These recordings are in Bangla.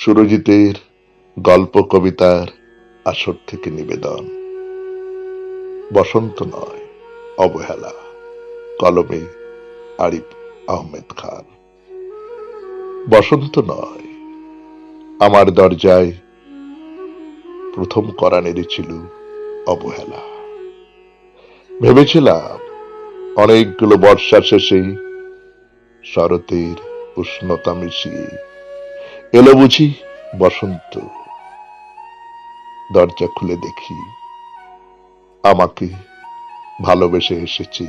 সুরজিতের গল্প কবিতার আসর থেকে নিবেদন। বসন্ত নয়, অবহেলা, কলমে আরিফ আহমেদ খান। বসন্ত নয়, আমার দরজায় প্রথম করা নেড়েছিল অবহেলা। ভেবেছিলাম অনেকগুলো বর্ষা শেষে শরতের উষ্ণতা মিশিয়ে এলো বুঝি বসন্ত। দরজা খুলে দেখি আমাকে ভালোবেসে এসেছি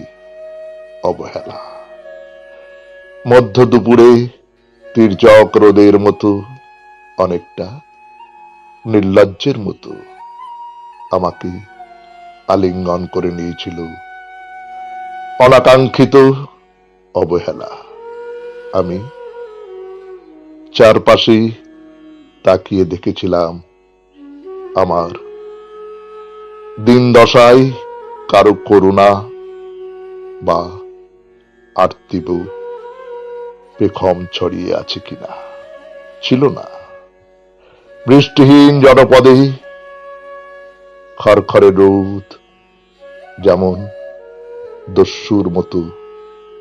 অবহেলা। মধ্য দুপুরে তির্যক রোদের মতো, অনেকটা নির্লজ্জের মতো আমাকে আলিঙ্গন করে নিয়েছিল অনাকাঙ্ক্ষিত অবহেলা। আমি চারপাশে তাকিয়ে দেখেছিলাম আমার দিন দশায় কারও করুণা বা আর্তিব পেখম ছড়িয়ে আছে কিনা ছিল না। বৃষ্টিহীন জনপদে খরখরে রোদ যেমন দস্যুর মতো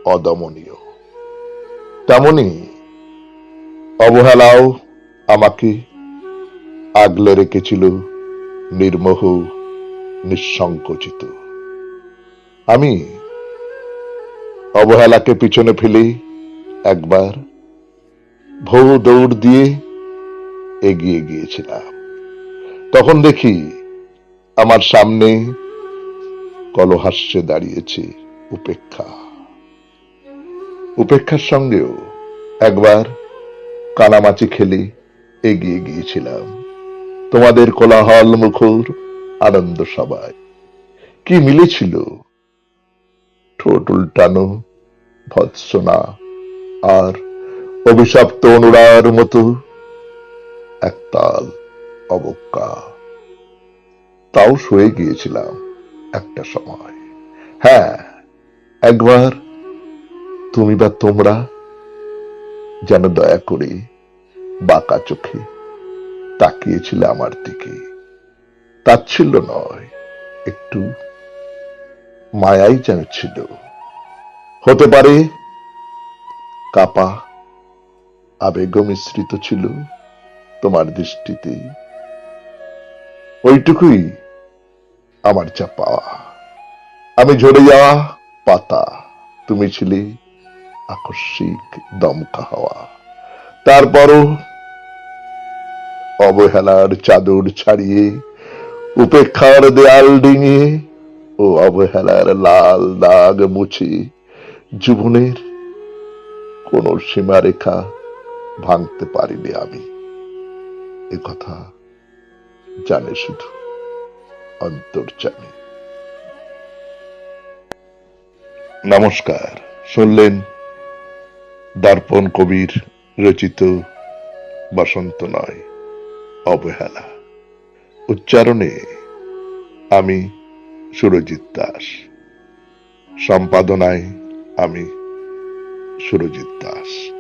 অদমনীয়, তেমনি অবহেলাও আমাকে আগলে রেখেছিল নির্মোহ, নিঃসংকোচিত। আমি অবহেলাকে পিছনে ফেলে একবার ভৌ দৌড় দিয়ে এগিয়ে গিয়েছিলাম। তখন দেখি আমার সামনে কলহাস্যে দাঁড়িয়েছে উপেক্ষা। উপেক্ষার সঙ্গেও একবার কানামাচি খেলে এগিয়ে গিয়েছিলাম। তোমাদের কোলাহল মুখর আনন্দ সবাই কি মিলেছিল? ঠোঁট উল্টানো, ভৎসনা আর অভিশপ্ত অনুরার মতো একতাল অবজ্ঞা। তাও সয়ে গিয়েছিলাম একটা সময়। হ্যাঁ একবার তুমি বা তোমরা যেন দয়া করে বাঁকা চোখে তাকিয়েছিলে আমার দিকে। তাচ্ছিল্য নয়, একটু মায়াই যেন ছিল। হতে পারে কাপা আবেগ মিশ্রিত ছিল তোমার দৃষ্টিতে। ওইটুকুই আমার যা পাওয়া আমি ঝরে যাওয়া পাতা, তুমি ছিলে আকস্মিক দমকা হওয়া। তারপরও অবহেলার চাদর ছাড়িয়ে, উপেক্ষার দেয়াল ডিঙিয়ে ও অবহেলার লাল দাগ মুছে জীবনের কোন সীমারেখা ভাঙতে পারিনি আমি। এ কথা জানে শুধু অন্তর্জামী নমস্কার, শুনলেন দর্পণ কবির রচিত বসন্ত নয় অবহেলা। উচ্চারণে আমি সুরজিৎ দাস। সম্পাদনায় আমি সুরজিৎ দাস।